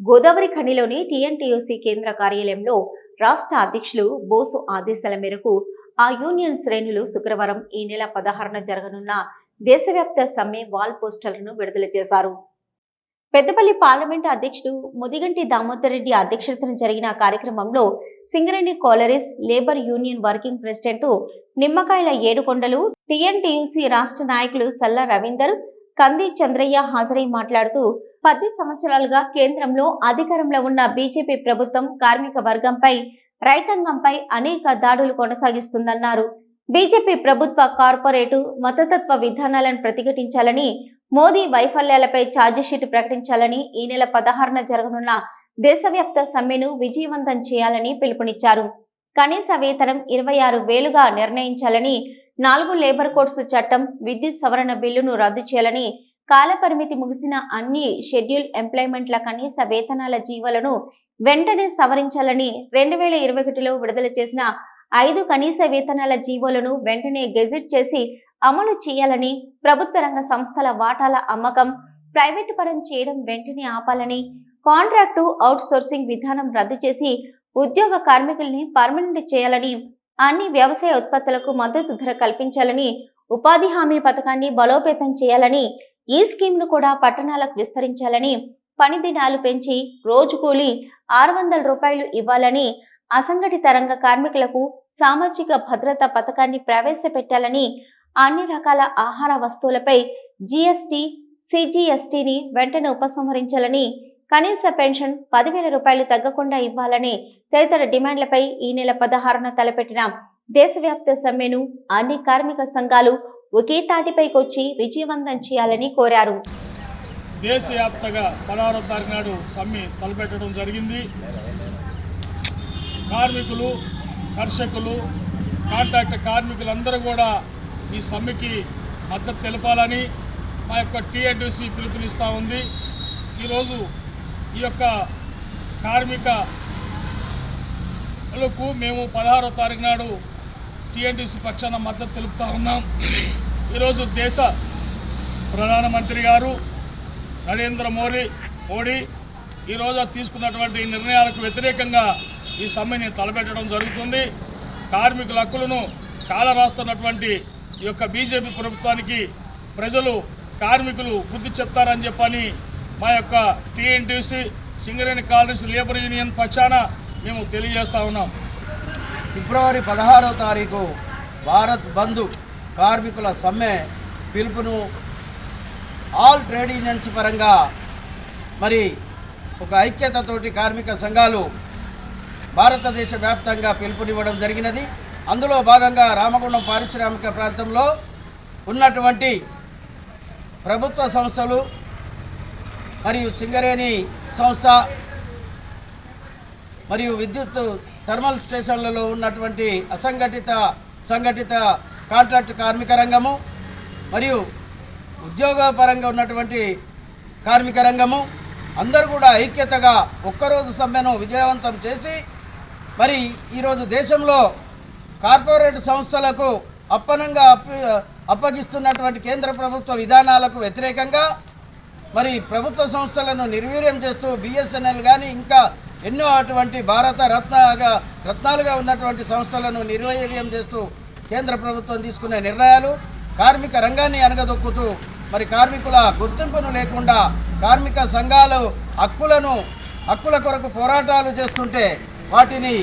Godavari ఖనిలోని TNTUC కేంద్ర కార్యాలయంలో రాష్ట్ర అధ్యక్షులు బోసు ఆదేశాల మేరకు ఆ యూనియన్ శ్రేణులు శుక్రవారం ఈ నెల పదహారున జరగనున్న దేశవ్యాప్త సమ్మె వాల్ పోస్టర్లను విడుదల చేశారు. పెద్దపల్లి పార్లమెంటు అధ్యక్షుడు ముదిగంటి దామోదర్ రెడ్డి అధ్యక్షతన జరిగిన కార్యక్రమంలో Singareni collieries labour union working president Nimmakayala Yedukondalu TNTUC రాష్ట్ర నాయకులు సల్లా రవీందర్ కంది చంద్రయ్య హాజరై మాట్లాడుతూ పది సంవత్సరాలుగా కేంద్రంలో అధికారంలో ఉన్న బీజేపీ ప్రభుత్వం కార్మిక వర్గంపై రైతాంగంపై అనేక దాడులు కొనసాగిస్తుందన్నారు. బీజేపీ ప్రభుత్వ కార్పొరేటు మతతత్వ విధానాలను ప్రతిఘటించాలని మోదీ వైఫల్యాలపై ఛార్జిషీట్ ప్రకటించాలని ఈ నెల పదహారున జరగనున్న దేశవ్యాప్త సమ్మెను విజయవంతం చేయాలని పిలుపునిచ్చారు. కనీస వేతనం ఇరవై ఆరు వేలుగా నిర్ణయించాలని నాలుగు లేబర్ కోడ్స్ చట్టం విద్యుత్ సవరణ బిల్లును రద్దు చేయాలని కాలపరిమితి ముగిసిన అన్ని షెడ్యూల్ ఎంప్లాయ్మెంట్ల కనీస వేతనాల జీవోలను వెంటనే సవరించాలని రెండు వేల ఇరవై ఒకటిలో విడుదల చేసిన ఐదు కనీస వేతనాల జీవోలను వెంటనే గెజిట్ చేసి అమలు చేయాలని ప్రభుత్వ రంగ సంస్థల వాటాల అమ్మకం ప్రైవేటు పరం చేయడం వెంటనే ఆపాలని కాంట్రాక్టు అవుట్సోర్సింగ్ విధానం రద్దు చేసి ఉద్యోగ కార్మికుల్ని పర్మనెంట్ చేయాలని అన్ని వ్యవసాయ ఉత్పత్తులకు మద్దతు ధర కల్పించాలని ఉపాధి హామీ పథకాన్ని బలోపేతం చేయాలని ఈ స్కీమ్ను కూడా పట్టణాలకు విస్తరించాలని పని దినాలు పెంచి రోజు కూలి ఆరు వందల రూపాయలు ఇవ్వాలని అసంఘటిత రంగ కార్మికులకు సామాజిక భద్రత పథకాన్ని ప్రవేశపెట్టాలని అన్ని రకాల ఆహార వస్తువులపై జిఎస్టి సిజిఎస్టీని వెంటనే ఉపసంహరించాలని కనీస పెన్షన్ పదివేల రూపాయలు తగ్గకుండా ఇవ్వాలని తదితర డిమాండ్లపై ఈ నెల పదహారున తలపెట్టిన దేశవ్యాప్త సమ్మెను అన్ని కార్మిక సంఘాలు ఒకే తాటిపైకొచ్చి విజయవంతం చేయాలని కోరారు. దేశవ్యాప్తంగా పదహారో తారీఖు నాడు సమ్మె తలపెట్టడం జరిగింది. కార్మికులు కర్షకులు కాంట్రాక్ట్ కార్మికులందరూ కూడా ఈ సమ్మెకి మద్దతు తెలపాలని మా యొక్క టీఎన్టీసీ పిలుపునిస్తూ ఉంది. ఈరోజు ఈ యొక్క కార్మికలకు మేము పదహారో తారీఖు నాడు టీఎన్టీసీ పక్షాన మద్దతు తెలుపుతా ఉన్నాం. ఈరోజు దేశ ప్రధానమంత్రి గారు నరేంద్ర మోడీ మోడీ ఈరోజు తీసుకున్నటువంటి నిర్ణయాలకు వ్యతిరేకంగా ఈ సమ్మెని తలపెట్టడం జరుగుతుంది. కార్మికుల హక్కులను కాలరాస్తున్నటువంటి ఈ యొక్క బీజేపీ ప్రభుత్వానికి ప్రజలు కార్మికులు బుద్ధి చెప్తారని చెప్పని మా యొక్క TNTC Singareni colonies labour union పక్షాన మేము తెలియజేస్తా ఉన్నాం. ఫిబ్రవరి పదహారవ తారీఖు భారత్ బంద్ కార్మికుల సమ్మె పిలుపును ఆల్ ట్రేడ్ యూనియన్స్ పరంగా మరి ఒక ఐక్యతతోటి కార్మిక సంఘాలు భారతదేశ వ్యాప్తంగా పిలుపునివ్వడం జరిగినది. అందులో భాగంగా రామగుండం పారిశ్రామిక ప్రాంతంలో ఉన్నటువంటి ప్రభుత్వ సంస్థలు మరియు సింగరేణి సంస్థ మరియు విద్యుత్ థర్మల్ స్టేషన్లలో ఉన్నటువంటి అసంఘటిత సంఘటిత కాంట్రాక్ట్ కార్మిక రంగము మరియు ఉద్యోగపరంగా ఉన్నటువంటి కార్మిక రంగము. అందరూ కూడా ఐక్యతగా ఒక్కరోజు సమ్మెను విజయవంతం చేసి మరి ఈరోజు దేశంలో కార్పొరేట్ సంస్థలకు అప్పనంగా అప్ప అప్పగిస్తున్నటువంటి కేంద్ర ప్రభుత్వ విధానాలకు వ్యతిరేకంగా మరి ప్రభుత్వ సంస్థలను నిర్వీర్యం చేస్తూ బిఎస్ఎన్ఎల్ కానీ ఇంకా ఎన్నో అటువంటి భారత రత్నగా రత్నాలుగా ఉన్నటువంటి సంస్థలను నిర్వీర్యం చేస్తూ కేంద్ర ప్రభుత్వం తీసుకునే నిర్ణయాలు కార్మిక రంగాన్ని అనగదొక్కుతూ మరి కార్మికుల గుర్తింపును లేకుండా కార్మిక సంఘాలు హక్కులను హక్కుల కొరకు పోరాటాలు చేస్తుంటే వాటిని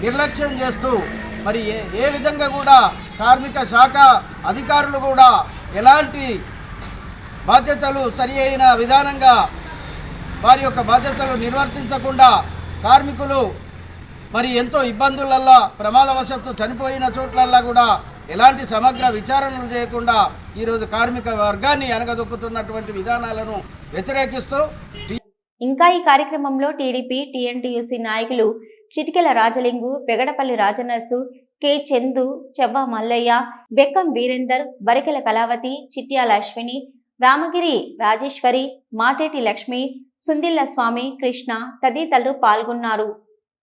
నిర్లక్ష్యం చేస్తూ మరి ఏ ఏ విధంగా కూడా కార్మిక శాఖ అధికారులు కూడా ఎలాంటి బాధ్యతలు సరి అయిన విధానంగా వారి యొక్క బాధ్యతలు నిర్వర్తించకుండా కార్మికులు మరి ఎంతో ఇబ్బందులల్లో ప్రమాదవశత్తు చనిపోయిన చోట్లల్లా కూడా ఎలాంటి సమగ్ర విచారణలు చేయకుండా ఈరోజు కార్మిక వర్గాన్ని అనగదొక్కుతున్నటువంటి విధానాలను వ్యతిరేకిస్తూ ఇంకా ఈ కార్యక్రమంలో టీడీపీ టీఎన్టీయూసీ నాయకులు చిటికెల రాజలింగు పెగడపల్లి రాజనర్సు కె చందు చెవ్వ మల్లయ్య బెక్కం వీరేందర్ బరికెల కళావతి చిట్యాల అశ్విని రామగిరి రాజేశ్వరి మాటేటి లక్ష్మి సుందిల్ల స్వామి కృష్ణ తదితరులు పాల్గొన్నారు.